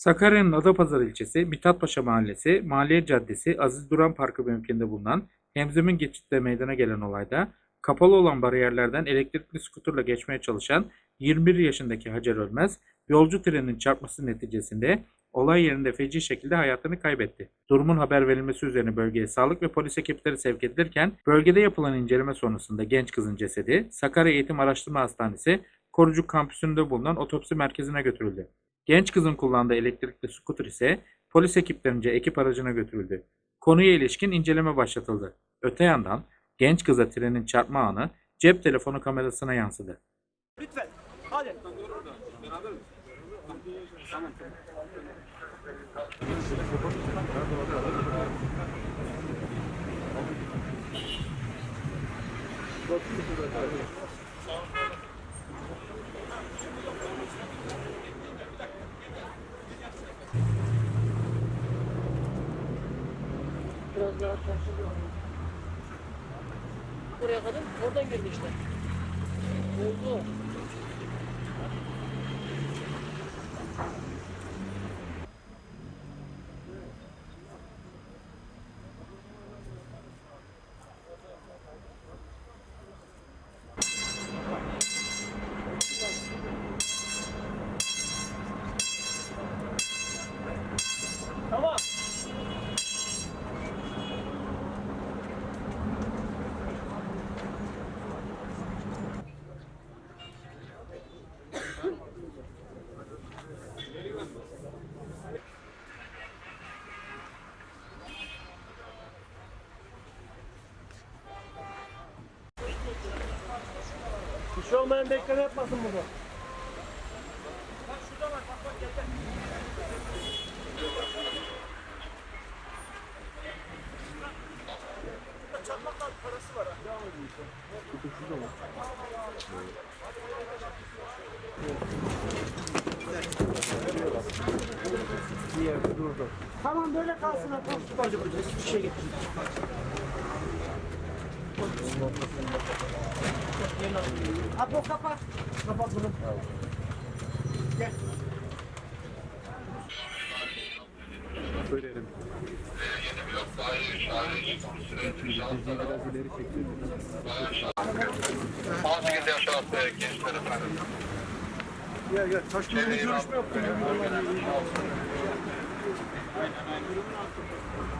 Sakarya'nın Adapazarı ilçesi, Mithatpaşa Mahallesi, Maliye Caddesi, Aziz Duran Parkı mevkiinde bulunan Hemzemin geçitte meydana gelen olayda kapalı olan bariyerlerden elektrikli skuterla geçmeye çalışan 21 yaşındaki Hacer Ölmez, yolcu treninin çarpması neticesinde olay yerinde feci şekilde hayatını kaybetti. Durumun haber verilmesi üzerine bölgeye sağlık ve polis ekipleri sevk edilirken bölgede yapılan inceleme sonrasında genç kızın cesedi Sakarya Eğitim Araştırma Hastanesi Korucuk kampüsünde bulunan otopsi merkezine götürüldü. Genç kızın kullandığı elektrikli skuter ise polis ekiplerince ekip aracına götürüldü. Konuya ilişkin inceleme başlatıldı. Öte yandan genç kıza trenin çarpma anı cep telefonu kamerasına yansıdı. Lütfen. Hadi. Karşıda. Oraya kadar oradan girdi işte. Oldu. Tamam. Bir şey olmayan bekleme yapmasın burada. Tamam böyle kalsın bacı hiçbir şey getirdim. Apo kapat. Kapat bunu. Gel. Gel gel. Taşkınla bir görüşme yaptım. Biz böyle tamam canım. Bak.